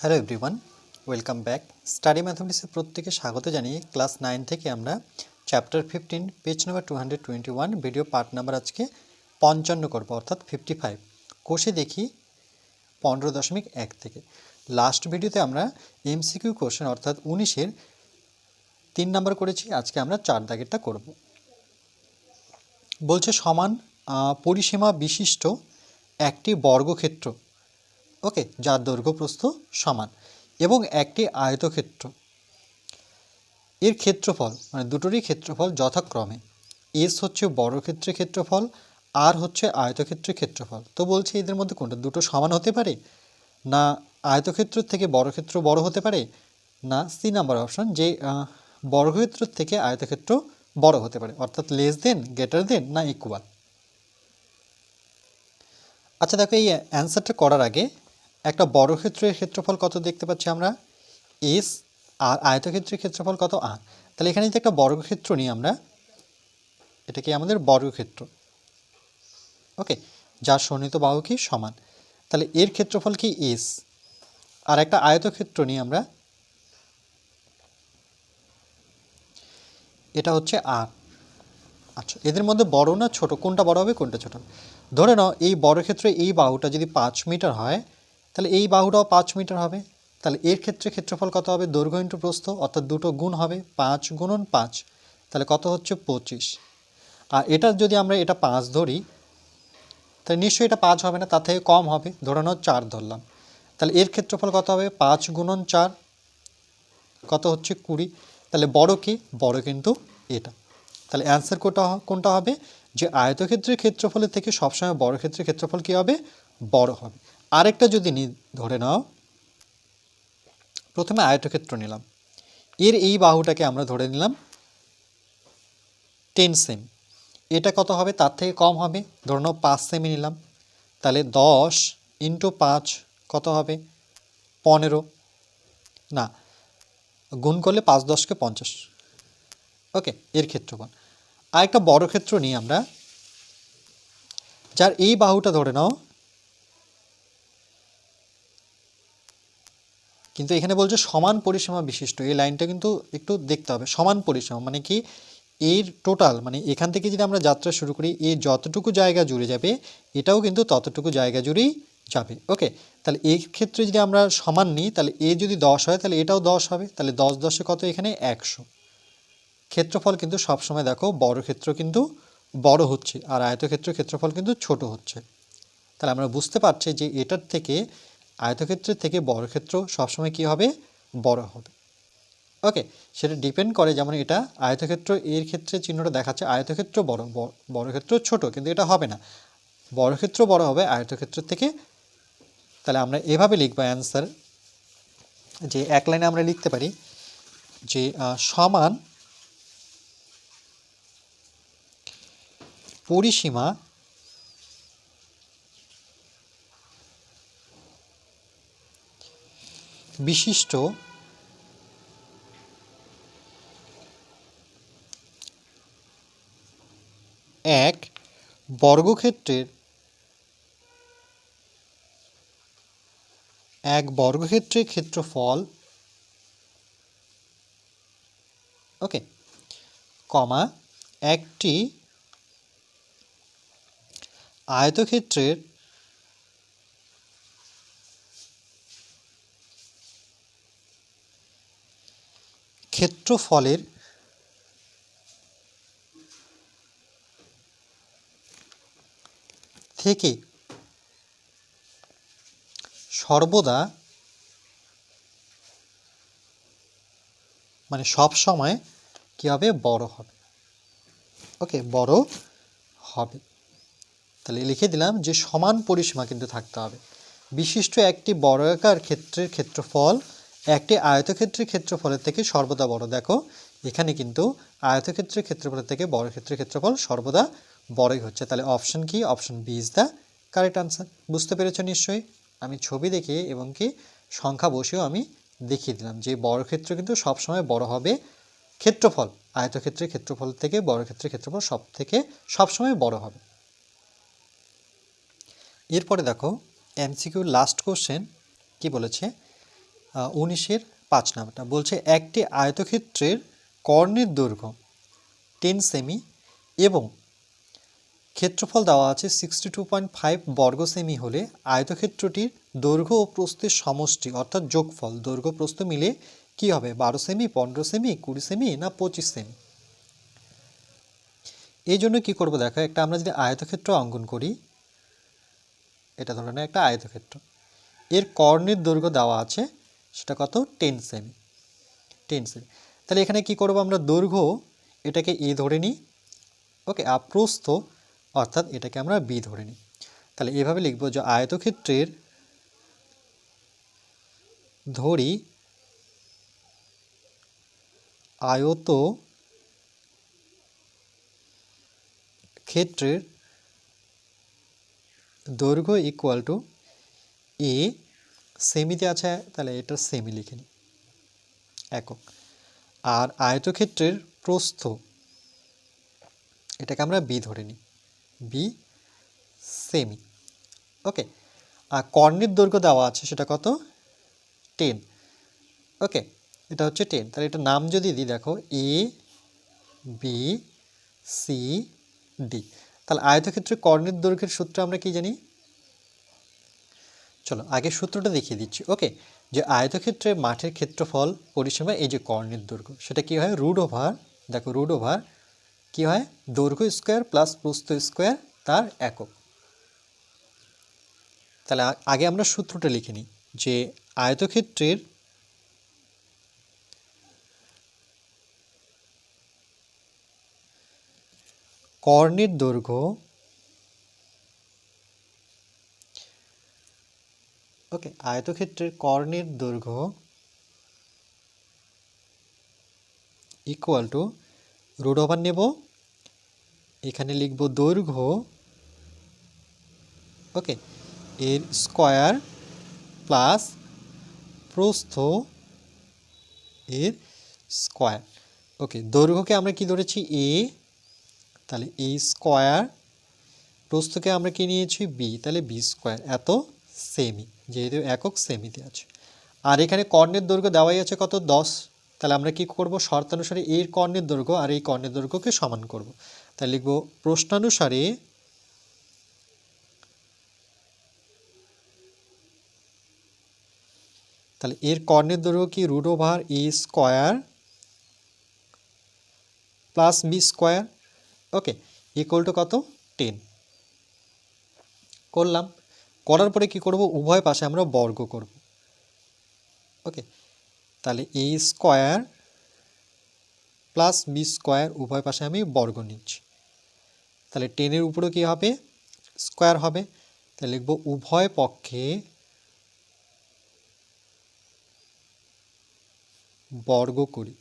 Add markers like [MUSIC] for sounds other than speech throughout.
Hello everyone welcome back study ম্যাথমেটিক্সের প্রত্যেকে স্বাগত জানিয়ে ক্লাস নাইন থেকে আমরা chapter fifteen page number two hundred twenty one video part number আজকে পঞ্চান্ন করব, অর্থাৎ ফিফটি ফাইভ কোষে দেখি পনেরো দশমিক এক থেকে। লাস্ট ভিডিওতে আমরা এমসিকিউ কোশ্চেন অর্থাৎ উনিশের তিন নম্বর করেছি, আজকে আমরা চার দাগেরটা করব। বলছে সমান পরিসীমা বিশিষ্ট একটি বর্গক্ষেত্র। ওকে, যার দৈর্ঘ্য প্রস্থ সমান এবং একটি আয়তক্ষেত্র। এর ক্ষেত্রফল মানে দুটোরই ক্ষেত্রফল যথাক্রমে। এস হচ্ছে বর্গক্ষেত্রের ক্ষেত্রফল আর হচ্ছে আয়তক্ষেত্রের ক্ষেত্রফল। তো বলছে এদের মধ্যে কোনটা, দুটো সমান হতে পারে? না আয়তক্ষেত্র থেকে বর্গক্ষেত্র বড় হতে পারে? না সি নাম্বার অপশন যে বর্গক্ষেত্র থেকে আয়তক্ষেত্র বড় হতে পারে, অর্থাৎ লেস দেন গ্রেটার দেন না ইকুয়াল আচ্ছা দেখো এই অ্যান্সারটা করার আগে একটা বর্গক্ষেত্রের ক্ষেত্রফল কত দেখতে পাচ্ছি আমরা? এস আর আয়তক্ষেত্রের ক্ষেত্রফল কত? আর তাহলে এখানে যদি একটা বর্গক্ষেত্র নিই আমরা, এটা কি আমাদের বর্গক্ষেত্র? ওকে যার সন্নিহিত বাহু কি? সমান। তাহলে এর ক্ষেত্রফল কি? এস আর একটা আয়তক্ষেত্র নিই আমরা, এটা হচ্ছে আর আচ্ছা এদের মধ্যে বড় না ছোট? কোনটা বড় হবে, কোনটা ছোট ধরে নাও, এই বড় ক্ষেত্রে এই বাহুটা যদি পাঁচ মিটার হয় তাহলে এই বাহুটাও পাঁচ মিটার হবে। তাহলে এর ক্ষেত্রে ক্ষেত্রফল কত হবে? দৈর্ঘ্য ইন্টু প্রস্থ, অর্থাৎ দুটো গুণ হবে পাঁচ গুণন পাঁচ। তাহলে কত হচ্ছে? পঁচিশ। আর এটা যদি আমরা এটা পাঁচ ধরি, তাহলে নিশ্চয়ই এটা পাঁচ হবে না, তার থেকে কম হবে। ধরে নাও চার ধরলাম। তাহলে এর ক্ষেত্রফল কত হবে? পাঁচ গুণন চার। কত হচ্ছে? কুড়ি। তাহলে বড় কি? বড় কিন্তু এটা। তাহলে অ্যান্সার কোনটা হ- কোনটা হবে? যে আয়তক্ষেত্রের ক্ষেত্রফলের থেকে সবসময় বড় ক্ষেত্রের ক্ষেত্রফল কী হবে? বড় হবে। আরেকটা যদি ধরে নাও, প্রথমে আয়তক্ষেত্র নিলাম। এর এই বাহুটাকে আমরা ধরে নিলাম টেন সেম এটা কত হবে? তার থেকে কম হবে। ধরে নাও পাঁচ সেমি নিলাম। তাহলে দশ ইন্টু পাঁচ কত হবে? পনেরো। না, গুণ করলে পাঁচ দশকে পঞ্চাশ। ওকে, এর ক্ষেত্রফল। আর একটা বড় ক্ষেত্র নিই আমরা। যার এই বাহুটা ধরে নাও কিন্তু এখানে বলছে সমান পরিসীমা বিশিষ্ট। এই লাইনটা কিন্তু একটু দেখতে হবে। সমান পরিসীমা মানে কি? এর টোটাল মানে এখান থেকে যদি আমরা যাত্রা শুরু করি এ যতটুকু জায়গা জুড়ে যাবে, এটাও কিন্তু ততটুকু জায়গা জুড়েই যাবে। ওকে? তাহলে এই ক্ষেত্রে যদি আমরা সমান নিই, তাহলে এ যদি দশ হয়, তাহলে এটাও দশ হবে। তাহলে দশ দশে কত এখানে? একশো। ক্ষেত্রফল কিন্তু সবসময় দেখো, বড় ক্ষেত্র কিন্তু বড় হচ্ছে, আর আয়তক্ষেত্র ক্ষেত্রফল কিন্তু ছোট হচ্ছে। তাহলে আমরা বুঝতে পারছি যে এটার থেকে আয়তক্ষেত্রের থেকে বড় ক্ষেত্র সবসময় কি হবে? বড় হবে। ওকে সেটা ডিপেন্ড করে যেমন এটা, আয়তক্ষেত্র এর ক্ষেত্রে চিহ্নটা দেখাচ্ছে, আয়তক্ষেত্র বড়, ব- বড় ক্ষেত্র ছোট, কিন্তু এটা হবে না। বড় ক্ষেত্র বড় হবে, আয়তক্ষেত্রের থেকে, তাহলে আমরা এভাবে লিখব অ্যান্সার যে এক লাইনে আমরা লিখতে পারি, যে সমান পরিসীমা বিশিষ্ট এক বর্গক্ষেত্রের এক বর্গক্ষেত্রের ক্ষেত্রফল ওকে কমা একটি আয়তক্ষেত্রের ক্ষেত্রফলের থেকে সর্বদা মানে সব সময় কী হবে? বড় হবে। ওকে, বড় হবে। তাহলে লিখে দিলাম যে সমান পরিসীমা কিন্তু থাকতে হবে। বিশিষ্ট একটি বর্গাকার ক্ষেত্রের ক্ষেত্রফল একটি আয়তক্ষেত্রের ক্ষেত্রফলের থেকে সর্বদা বড়। দেখো, এখানে কিন্তু আয়তক্ষেত্রের ক্ষেত্রফলের থেকে বড় ক্ষেত্রের ক্ষেত্রফল সর্বদা বড়ই হচ্ছে। তাহলে অপশন কি? Option B is the correct answer বুঝতে পেরেছ নিশ্চয়ই? আমি ছবি দেখে এবং কি সংখ্যা বসেও আমি দেখিয়ে দিলাম যে বড় ক্ষেত্র কিন্তু সবসময় বড় হবে ক্ষেত্রফল। আয়তক্ষেত্রের ক্ষেত্রফল থেকে বড় ক্ষেত্রের ক্ষেত্রফল সব থেকে সবসময় বড় হবে। এরপরে দেখো এমসিকিউ লাস্ট কোশ্চেন কি বলেছে? উনিশের পাঁচ নাম্বারটা। বলছে, একটি আয়তক্ষেত্রের কর্ণের দৈর্ঘ্য টেন সেমি এবং ক্ষেত্রফল দেওয়া আছে সিক্সটি টু পয়েন্ট ফাইভ বর্গ সেমি হলে আয়তক্ষেত্রটির দৈর্ঘ্য ও প্রস্থের সমষ্টি অর্থাৎ যোগফল। দৈর্ঘ্য প্রস্থ মিলে কি হবে? বারো সেমি, পনেরো সেমি, কুড়ি সেমি না পঁচিশ সেমি? এই জন্য কী করব দেখো, একটা আমরা যদি আয়তক্ষেত্র অঙ্কন করি, এটা ধরনের একটা আয়তক্ষেত্র। এর কর্ণের দৈর্ঘ্য দেওয়া আছে সেটা কত? টেন সেমি। টেন সেমি। তাহলে এখানে কি করব আমরা? দৈর্ঘ্য এটাকে এ ধরে নিই। ওকে, আপ্রস্থ, অর্থাৎ এটাকে আমরা বি ধরে নিই। তাহলে এভাবে লিখব যে আয়তক্ষেত্রের ধরি আয়ত ক্ষেত্রের দৈর্ঘ্য ইকুয়াল টু এ সেমিতে আছে, তাহলে এটা সেমি লিখে নিই। একক। আর আয়তক্ষেত্রের প্রস্থ, এটাকে আমরা বি ধরে নিই। বি সেমি ওকে আর কর্ণের দৈর্ঘ্য দেওয়া আছে, সেটা কত? টেন ওকে এটা হচ্ছে টেন তাহলে এটা নাম যদি দিই, দেখো এ বি সি ডি তাহলে আয়তক্ষেত্রে কর্ণের দৈর্ঘ্যের সূত্র আমরা কি জানি? চলো আগে সূত্রটা দেখিয়ে দিচ্ছি। ওকে যে আয়তক্ষেত্রে মাঠের ক্ষেত্রফল পরিসীমা, এই যে কর্ণের দৈর্ঘ্য, সেটা কি হয়? রুড ওভার দেখো রুড ওভার কী হয়? দৈর্ঘ্য স্কোয়ার প্লাস প্রস্থ স্কোয়ার তার একক। তাহলে আগে আমরা সূত্রটা লিখে নিই, যে আয়তক্ষেত্রের কর্ণের দৈর্ঘ্য ওকে আয়তক্ষেত্রের কর্ণের দৈর্ঘ্য ইকুয়াল টু রুট ওভার নেব। এখানে লিখব দৈর্ঘ্য। ওকে এর স্কোয়ার প্লাস প্রস্থ এর স্কোয়ার ওকে দৈর্ঘ্যকে আমরা কি ধরেছি? এ তাহলে এ স্কোয়ার প্রস্থকে আমরা কি নিয়েছি? বি তাহলে বি স্কোয়ার এত সেমি, যেহেতু একক সেমিতে আছে। আর এখানে কর্ণের দৈর্ঘ্য দেওয়াই আছে কত? দশ। তাহলে আমরা কি করব? শর্তানুসারে এর কর্ণের দৈর্ঘ্য আর এই কর্ণের দৈর্ঘ্যকে সমান করব। তাহলে লিখব প্রশ্নানুসারে তাহলে এর কর্ণের দৈর্ঘ্য কি? Root over A square plus B square. Okay equal to কত? টেন। করলাম। করার পরে কি করব? উভয় পাশে আমরা বর্গ করব। ওকে তাহলে A square plus B square উভয় পাশে আমি বর্গ নিচ্ছি। তাহলে টেনের উপরেও কী হবে? স্কোয়ার হবে। তাহলে লিখব উভয় পক্ষে বর্গ করি,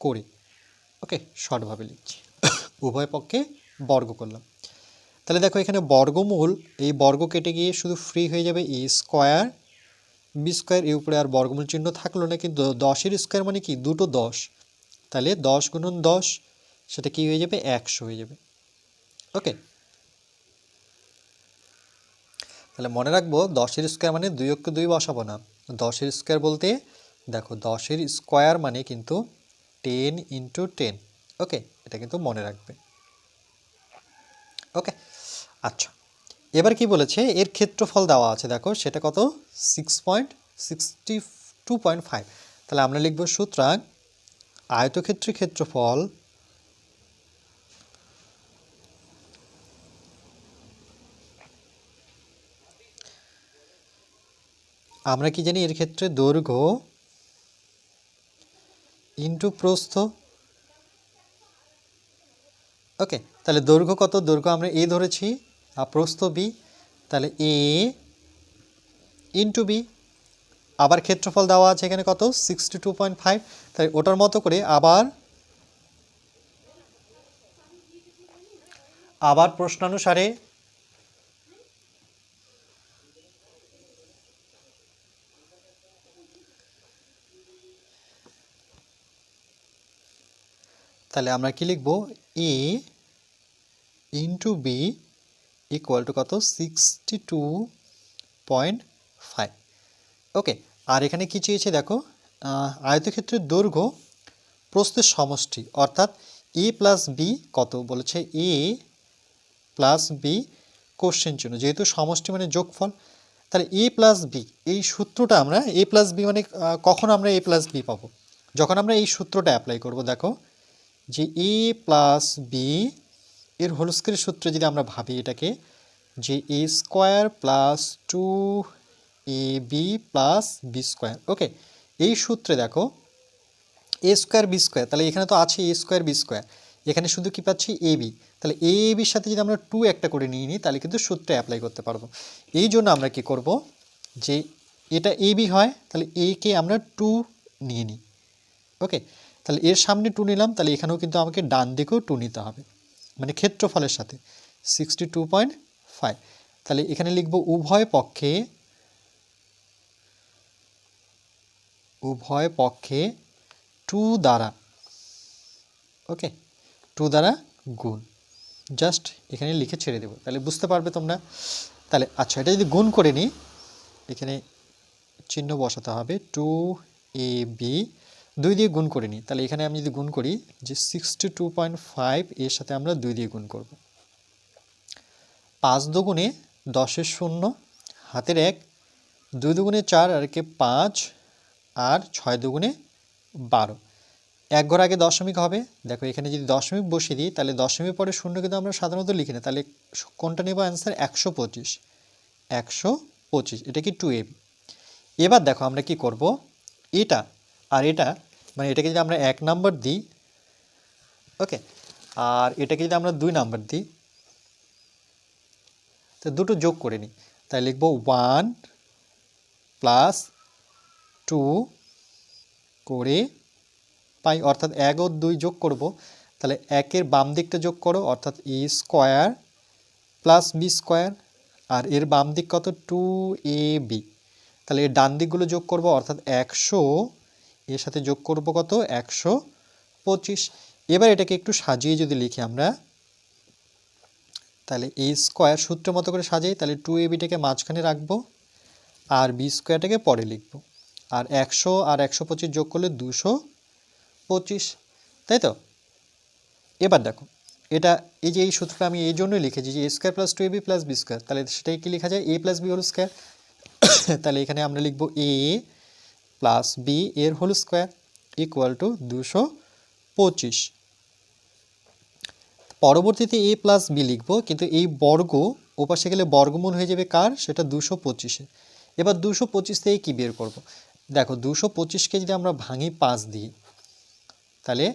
করে। ওকে শর্টভাবে লিখছি। উভয় পক্ষে বর্গ করলাম। তাহলে দেখো এখানে বর্গমূল, এই বর্গ কেটে গিয়ে শুধু ফ্রি হয়ে যাবে এ স্কোয়ার বি স্কোয়ার এর উপরে আর বর্গমূল চিহ্ন থাকল না, কিন্তু দশের স্কোয়ার মানে কি? দুটো দশ। তাহলে দশ গুণন দশ, সেটা কি হয়ে যাবে? একশো হয়ে যাবে। ওকে তাহলে মনে রাখব, দশের স্কোয়ার মানে দুই অক্ষে দুই বসাবো না। দশের স্কোয়ার বলতে, দেখো দশের স্কোয়ার মানে কিন্তু টেন ইন্টু টেন ওকে এটা কিন্তু মনে রাখবে। ওকে আচ্ছা এবার কি বলেছে? এর ক্ষেত্রফল দেওয়া আছে, দেখো, সেটা কত? Six point sixty two point five তাহলে আমরা লিখব, সুতরাং আয়তক্ষেত্রের ক্ষেত্রফল আমরা কি জানি? এর ক্ষেত্রে দৈর্ঘ্য ইন্টু প্রস্থ। ওকে তাহলে দৈর্ঘ্য কত? দৈর্ঘ্য আমরা এ ধরেছি প্রস্থ বি তাহলে এ ইন্টু বি আবার ক্ষেত্রফল দেওয়া আছে এখানে কত? সিক্সটি টু পয়েন্ট ফাইভ তাই ওটার মতো করে আবার আবার প্রশ্নানুসারে তাহলে আমরা কি লিখব? A into B equal to কত? Sixty two point five okay আর এখানে কি চেয়েছে দেখো? আয়তক্ষেত্রের দৈর্ঘ্য প্রস্থের সমষ্টি, অর্থাৎ এ প্লাস বি কত? বলেছে এ প্লাস বি কোশ্চেন চিহ্ন। যেহেতু সমষ্টি মানে যোগফল, তাহলে এ প্লাস বি এই সূত্রটা আমরা এ প্লাস বি মানে কখন আমরা এ প্লাস বি পাবো? যখন আমরা এই সূত্রটা অ্যাপ্লাই করব, দেখো, যে এ প্লাস বি এর হোল স্কোয়ারের সূত্রে যদি আমরা ভাবি এটাকে, যে A square plus two A B plus B square okay এই সূত্রে দেখো এ স্কোয়ার বি স্কোয়ার তাহলে এখানে তো আছে এ স্কোয়ার বি স্কোয়ার এখানে শুধু কি পাচ্ছি? এ বি তাহলে এ বির সাথে যদি আমরা টু একটা করে নিয়ে নিই, তাহলে কিন্তু সূত্রে অ্যাপ্লাই করতে পারব। এই জন্য আমরা কি করব? যে এটা এ বি হয়, তাহলে এ কে আমরা টু নিয়ে নিই ওকে তাহলে এর সামনে টু নিলাম, তাহলে এখানেও কিন্তু আমাকে ডান দিকেও টু নিতে হবে। মানে ক্ষেত্রফলের সাথে সিক্সটি টু পয়েন্ট ফাইভ তাহলে এখানে লিখব উভয় পক্ষে উভয় পক্ষে টু দ্বারা ওকে টু দ্বারা গুণ। জাস্ট এখানে লিখে ছেড়ে দেবো। তাহলে বুঝতে পারবে তোমরা। তাহলে আচ্ছা এটা যদি গুণ করে নিই, এখানে চিহ্ন বসাতে হবে। টু এ বি দুই দিয়ে গুণ করে নিই। তাহলে এখানে আমি যদি গুণ করি যে সিক্সটি টু পয়েন্ট ফাইভ এর সাথে আমরা দুই দিয়ে গুণ করব। পাঁচ দুগুণে দশের শূন্য, হাতের এক, দুই দুগুণে চার আর একে পাঁচ, আর ছয় দুগুণে বারো। এক ঘর আগে দশমিক হবে। দেখো, এখানে যদি দশমিক বসিয়ে দিই, তাহলে দশমিক পরে শূন্য কিন্তু আমরা সাধারণত লিখি না। তাহলে কোনটা নেব? অ্যান্সার একশো পঁচিশ। একশো পঁচিশ। এটা কি টু এবি এবার দেখো আমরা কি করব? এটা, আর এটা মানে এটাকে যদি আমরা এক নাম্বার দিই ওকে আর এটাকে যদি আমরা দুই নাম্বার দিই, তো দুটো যোগ করে নিই। তাই লিখব ওয়ান প্লাস টু করে পাই, অর্থাৎ এক ও দুই যোগ করব। তাহলে একের বাম দিকটা যোগ করো, অর্থাৎ A square plus B square আর এর বাম দিক কত? টু এ বি তাহলে এর ডান দিকগুলো যোগ করব, অর্থাৎ একশো এর সাথে যোগ করব কত? একশো পঁচিশ। এবার এটাকে একটু সাজিয়ে যদি লিখি আমরা, তাহলে এ স্কোয়ার সূত্র মতো করে সাজাই, তাহলে টু এ বিটাকে মাঝখানে রাখব আর বি স্কোয়ারটাকে পরে লিখব। আর একশো আর একশো পঁচিশ যোগ করলে দুশো পঁচিশ। তাই তো? এবার দেখো, এটা এই যে এই সূত্রটা আমি এই জন্যই লিখেছি যে A square plus two A B plus B square, তাহলে সেটাই কি লেখা যায়? A plus B whole square. [COUGHS] তাহলে এখানে আমরা লিখব এ প্লাস বি এর হোল স্কোয়ার ইকুয়াল টু দুশো পঁচিশ। পরবর্তীতে এ প্লাস বি লিখব, কিন্তু এই বর্গ ওপাশে গেলে বর্গমূল হয়ে যাবে কার? সেটা দুশো পঁচিশে। এবার দুশো পঁচিশ থেকে কী বের করব? দেখো, দুশো পঁচিশকে যদি আমরা ভাঙি পাঁচ দিই তাহলে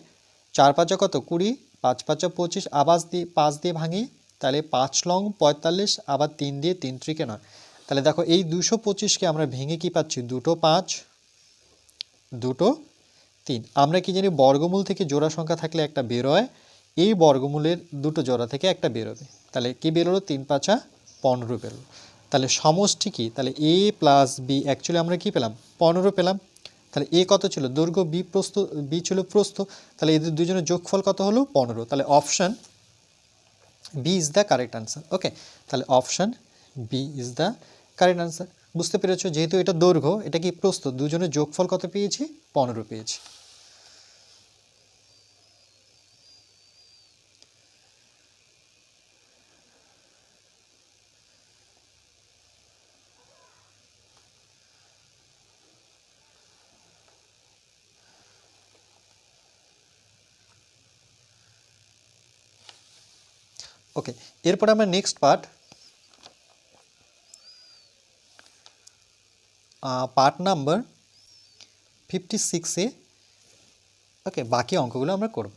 চার পাঁচা কত? কুড়ি, পাঁচ পাঁচা পঁচিশ, আবার দিয়ে পাঁচ দিয়ে ভাঙি, তাহলে পাঁচ লং পঁয়তাল্লিশ, আবার তিন দিয়ে তিন ত্রিকে নয়। তাহলে দেখো, এই দুশো পঁচিশকে আমরা ভেঙে কি পাচ্ছি? দুটো পাঁচ দুটো, তিন। আমরা কি জানি বর্গমূল থেকে জোড়া সংখ্যা থাকলে একটা বেরোয়, এই বর্গমূলের দুটো জোড়া থেকে একটা বেরোবে। তাহলে কি বেরোলো? তিন পাঁচা পনেরো বেরোলো। তাহলে সমষ্টি কি? তাহলে এ প্লাস বি অ্যাকচুয়ালি আমরা কি পেলাম? পনেরো পেলাম। তাহলে এ কত ছিল? দৈর্ঘ্য বি প্রস্থ, বি ছিল প্রস্থ। তাহলে এদের দুজনের যোগফল কত হলো? পনেরো। তাহলে option B is the correct answer. Okay? তাহলে option B is the correct answer. বুঝতে পেরেছ? যেহেতু এটা দৈর্ঘ্য, এটা কি প্রস্থ দুজনের যোগফল কত পেয়েছি? পনেরো পেয়েছি। ওকে এরপর আমরা next part part number fifty সিক্সে ওকে বাকি অঙ্কগুলো আমরা করব।